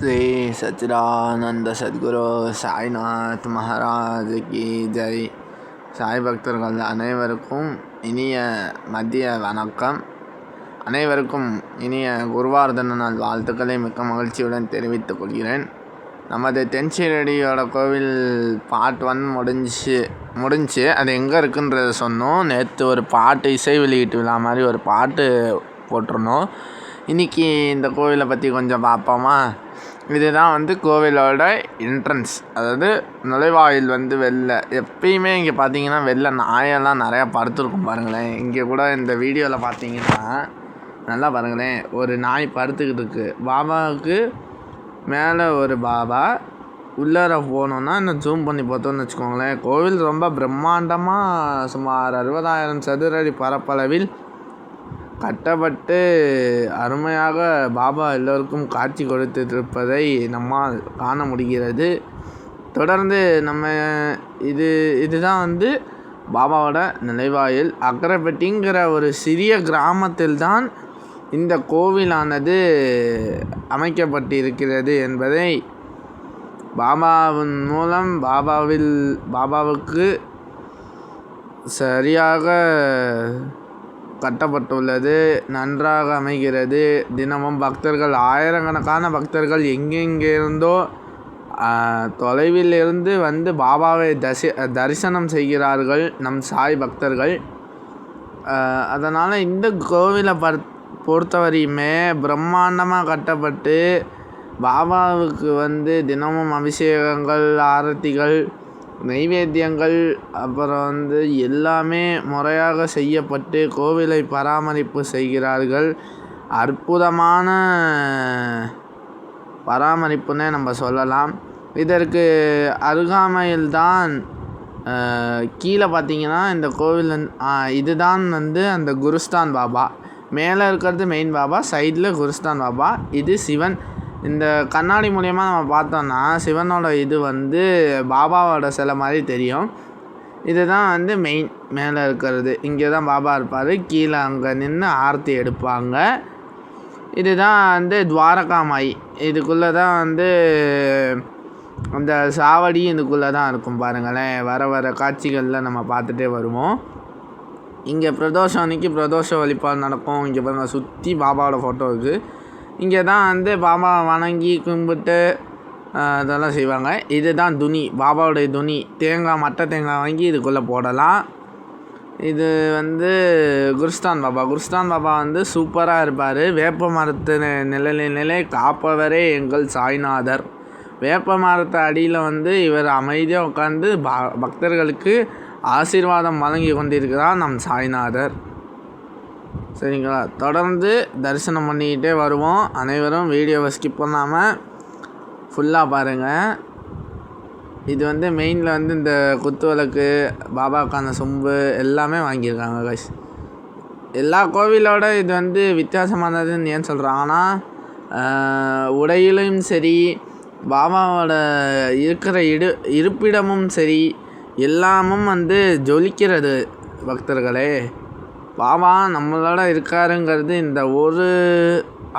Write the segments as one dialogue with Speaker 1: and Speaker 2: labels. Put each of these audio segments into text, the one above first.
Speaker 1: ஸ்ரீ சச்சிதானந்த சத்குரு சாய்நாத் மகாராஜ் கி ஜெய் சாய் பக்தர்கள் அனைவருக்கும் இனிய மதிய வணக்கம். அனைவருக்கும் இனிய குருவார்தன நாள் வாழ்த்துக்களை மிக்க மகிழ்ச்சியுடன் தெரிவித்துக் கொள்கிறேன். நமது தென்சீரடியோட கோவில் பார்ட் ஒன் முடிஞ்சு முடிஞ்சு அது எங்கே இருக்குன்றத சொன்னோம். நேற்று ஒரு பாட்டு இசை வெளியீட்டு விழா மாதிரி ஒரு பாட்டு போட்டிருந்தோம். இன்றைக்கி இந்த கோவிலை பற்றி கொஞ்சம் பார்ப்போமா? இதுதான் வந்து கோவிலோட என்ட்ரன்ஸ் அதாவது நுழைவாயில் வந்து வெளில. எப்பயுமே இங்கே பார்த்தீங்கன்னா வெளில நாயெல்லாம் நிறையா படுத்துருக்கும் பாருங்களேன். இங்கே கூட இந்த வீடியோவில் பார்த்தீங்கன்னா நல்லா பாருங்களேன். ஒரு நாய் படுத்துக்கிட்டு இருக்குது பாபாவுக்கு மேலே ஒரு பாபா உள்ளார போனோன்னா இன்னும் ஜூம் பண்ணி பார்த்தோன்னு வச்சுக்கோங்களேன். கோவில் ரொம்ப பிரம்மாண்டமாக சுமார் அறுபதாயிரம் சதுரடி பரப்பளவில் கட்டப்பட்டு அருமையாக பாபா எல்லோருக்கும் காட்சி கொடுத்திருப்பதை நம்மால் காண முடிகிறது. தொடர்ந்து நம்ம இது இதுதான் வந்து பாபாவோட நிலைவாயில் அக்கரைப்பட்டிங்கிற ஒரு சிறிய கிராமத்தில் தான் இந்த கோவிலானது அமைக்கப்பட்டிருக்கிறது என்பதை பாபாவின் மூலம் பாபாவில் பாபாவுக்கு சரியாக கட்டப்பட்டுள்ளது. நன்றாக அமைகிறது. தினமும் பக்தர்கள் ஆயிரக்கணக்கான பக்தர்கள் எங்கெங்கிருந்தோ தொலைவில் இருந்து வந்து பாபாவை தசி தரிசனம் செய்கிறார்கள் நம் சாய் பக்தர்கள். அதனால் இந்த கோவிலை பர் பொறுத்தவரையுமே பிரம்மாண்டமாக கட்டப்பட்டு பாபாவுக்கு வந்து தினமும் அபிஷேகங்கள் ஆரத்திகள் நைவேத்தியங்கள் அப்புறம் வந்து எல்லாமே முறையாக செய்யப்பட்டு கோவிலை பராமரிப்பு செய்கிறார்கள். அற்புதமான பராமரிப்புன்னே நம்ம சொல்லலாம். இதற்கு அருகாமையில் தான் கீழே பார்த்தீங்கன்னா இந்த கோவில் இதுதான் வந்து அந்த குருஸ்தான் பாபா. மேலே இருக்கிறது மெயின் பாபா சைடில் குருஸ்தான் பாபா. இது சிவன். இந்த கண்ணாடி மூலிமா நம்ம பார்த்தோன்னா சிவனோட இது வந்து பாபாவோட சிலை மாதிரி தெரியும். இதுதான் வந்து மெயின் மேலே இருக்கிறது. இங்கே தான் பாபா இருப்பார். கீழே அங்கே நின்று ஆரத்தி எடுப்பாங்க. இதுதான் வந்து துவாரகாமாயி. இதுக்குள்ளே தான் வந்து அந்த சாவடி இதுக்குள்ளே தான் இருக்கும் பாருங்களேன். வர வர காட்சிகளில் நம்ம பார்த்துட்டே வருவோம். இங்கே பிரதோஷம் அன்றைக்கி பிரதோஷ வழிபாடு நடக்கும். இங்கே பாருங்கள் சுற்றி பாபாவோட ஃபோட்டோ இருக்குது இங்கே தான் வந்து பாபா வணங்கி கும்பிட்டு இதெல்லாம் செய்வாங்க. இது தான் துணி. பாபாவுடைய துணி. தேங்காய் மட்டை தேங்காய் வாங்கி இதுக்குள்ளே போடலாம். இது வந்து குருஸ்தான் பாபா. குருஸ்தான் பாபா வந்து சூப்பராக இருப்பார். வேப்ப மரத்து நிழலினிலே காப்பவரே எங்கள் சாய்நாதர். வேப்ப மரத்து அடியில் வந்து இவர் அமைதியாக உட்காந்து பக்தர்களுக்கு ஆசீர்வாதம் வழங்கி கொண்டிருக்கிறார் நம் சாய்நாதர். சரிங்களா? தொடர்ந்து தரிசனம் பண்ணிக்கிட்டே வருவோம். அனைவரும் வீடியோவை ஸ்கிப் பண்ணாமல் ஃபுல்லாக பாருங்கள் இது வந்து மெயினில் வந்து இந்த குத்து விளக்கு பாபாக்கான சொம்பு எல்லாமே வாங்கியிருக்காங்க கைஸ் எல்லா கோவிலோட இது வந்து வித்தியாசமானதுன்னு ஏன் சொல்கிறாங்கன்னா உடையிலும் சரி பாபாவோட இருக்கிற இடு இருப்பிடமும் சரி எல்லாமும் வந்து ஜொலிக்கிறது பக்தர்களே. பாபா நம்மளோட இருக்காருங்கிறது இந்த ஒரு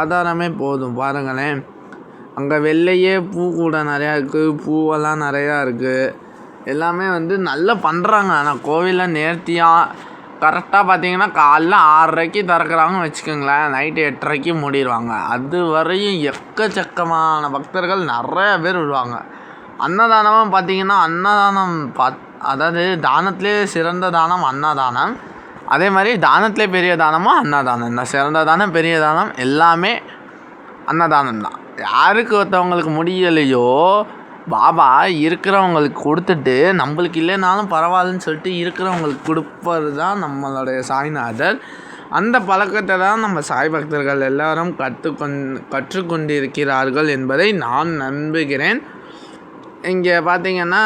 Speaker 1: ஆதாரமே போதும். பாருங்களேன். அங்கே வெள்ளையே பூ கூட நிறையா இருக்குது பூவெல்லாம் நிறையா இருக்குது எல்லாமே வந்து நல்லா பண்ணுறாங்க ஆனால் கோவிலில் நேர்த்தியாக கரெக்டாக பார்த்தீங்கன்னா காலைல ஆறரைக்கு திறக்கிறாங்கன்னு வச்சுக்கோங்களேன். நைட்டு எட்டரைக்கு மூடிடுவாங்க அது வரையும் எக்கச்சக்கமான பக்தர்கள் நிறையா பேர் விடுவாங்க அன்னதானமும் பார்த்தீங்கன்னா அன்னதானம் பத் அதாவது தானத்திலே சிறந்த தானம் அன்னதானம். அதே மாதிரி தானத்திலே பெரிய தானமோ அன்னதானம். தான் சிறந்த தானம் பெரிய தானம் எல்லாமே அன்னதானம் தான். யாருக்கு ஒருத்தவங்களுக்கு முடியலையோ பாபா இருக்கிறவங்களுக்கு கொடுத்துட்டு நம்மளுக்கு இல்லைனாலும் பரவாயில்லன்னு சொல்லிட்டு இருக்கிறவங்களுக்கு கொடுப்பது தான் நம்மளுடைய சாய்நாதர். அந்த பழக்கத்தை தான் நம்ம சாய் பக்தர்கள் எல்லாரும் கற்றுக்கொண் கற்றுக்கொண்டிருக்கிறார்கள் என்பதை நான் நம்புகிறேன். இங்கே பார்த்திங்கன்னா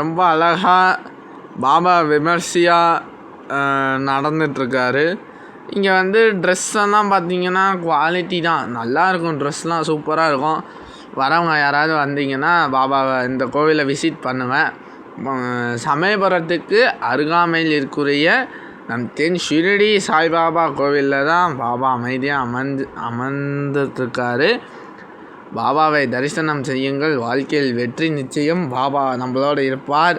Speaker 1: ரொம்ப அழகாக பாபா விமர்சையாக நடந்துகிட்ருக்காரு இங்கே வந்து ட்ரெஸ்ஸெல்லாம் பார்த்தீங்கன்னா குவாலிட்டி தான். நல்லாயிருக்கும் ட்ரெஸ்லாம் சூப்பராக இருக்கும். வரவங்க யாராவது வந்தீங்கன்னா பாபாவை இந்த கோவிலை விசிட் பண்ணுவேன். சமயபுரத்துக்கு அருகாமையில் இருக்கிற நம் தென் ஷிரடி சாய்பாபா கோவிலில் தான் பாபா அமைதியாக அமர்ந்து அமர்ந்துட்டுருக்காரு. பாபாவை தரிசனம் செய்யுங்கள். வாழ்க்கையில் வெற்றி நிச்சயம். பாபா நம்மளோட இருப்பார்.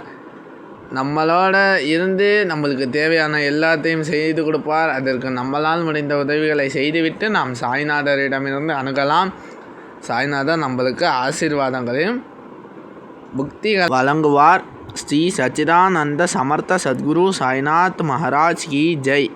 Speaker 1: நம்மளோட இருந்து நம்மளுக்கு தேவையான எல்லாத்தையும் செய்து கொடுப்பார். அதற்கு நம்மளால் முடிந்த உதவிகளை செய்துவிட்டு நாம் சாய்நாதரிடமிருந்து அணுகலாம். சாய்நாதர் நம்மளுக்கு ஆசீர்வாதங்களையும் புக்திகள் வழங்குவார். ஸ்ரீ சச்சிதானந்த சமர்த்த சத்குரு சாய்நாத் மகாராஜ் கி ஜெய்.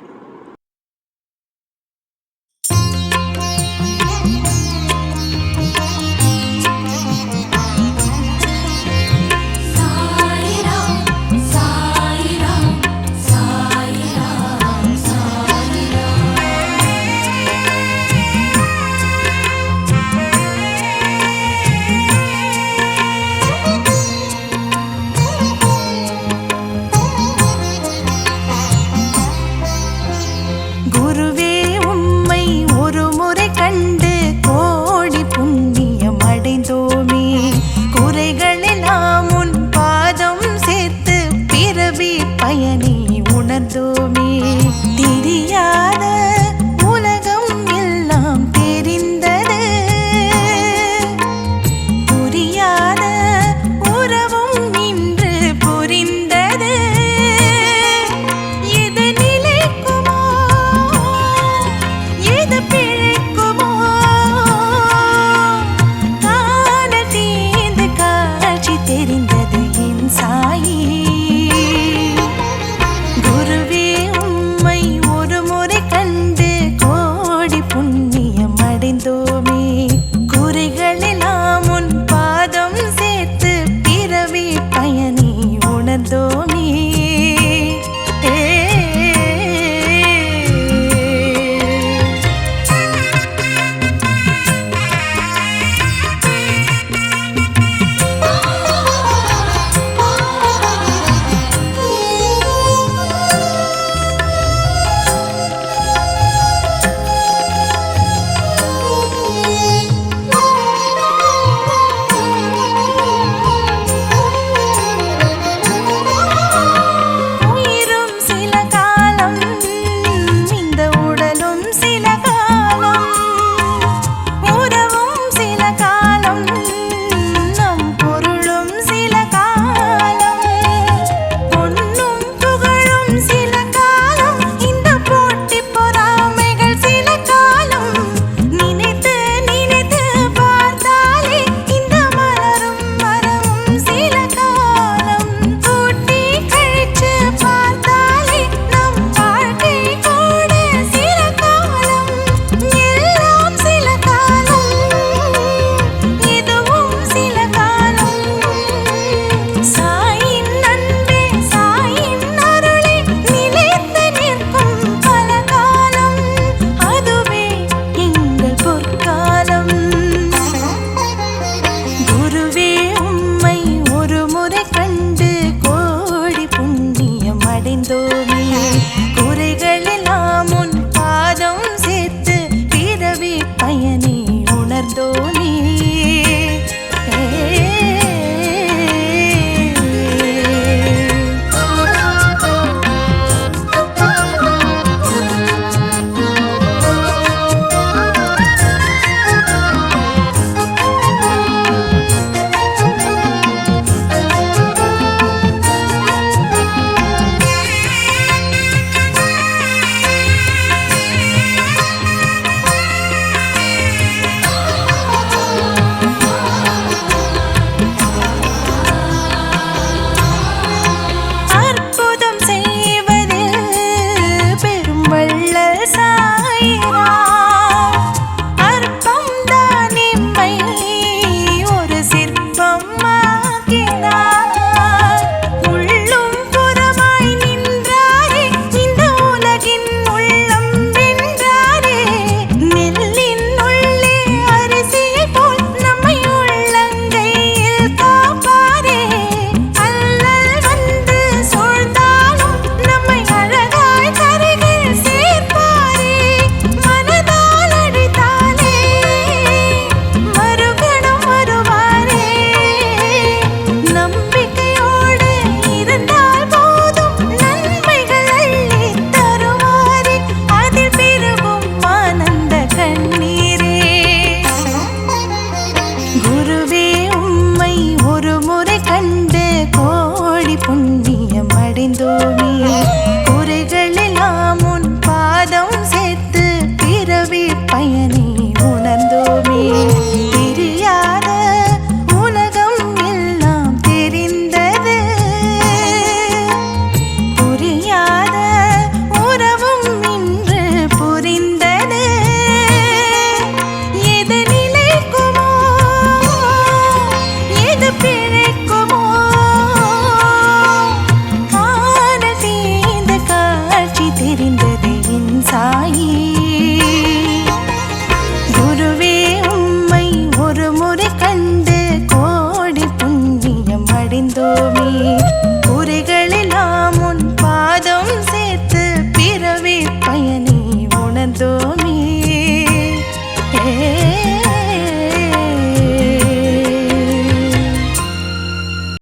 Speaker 2: குருவி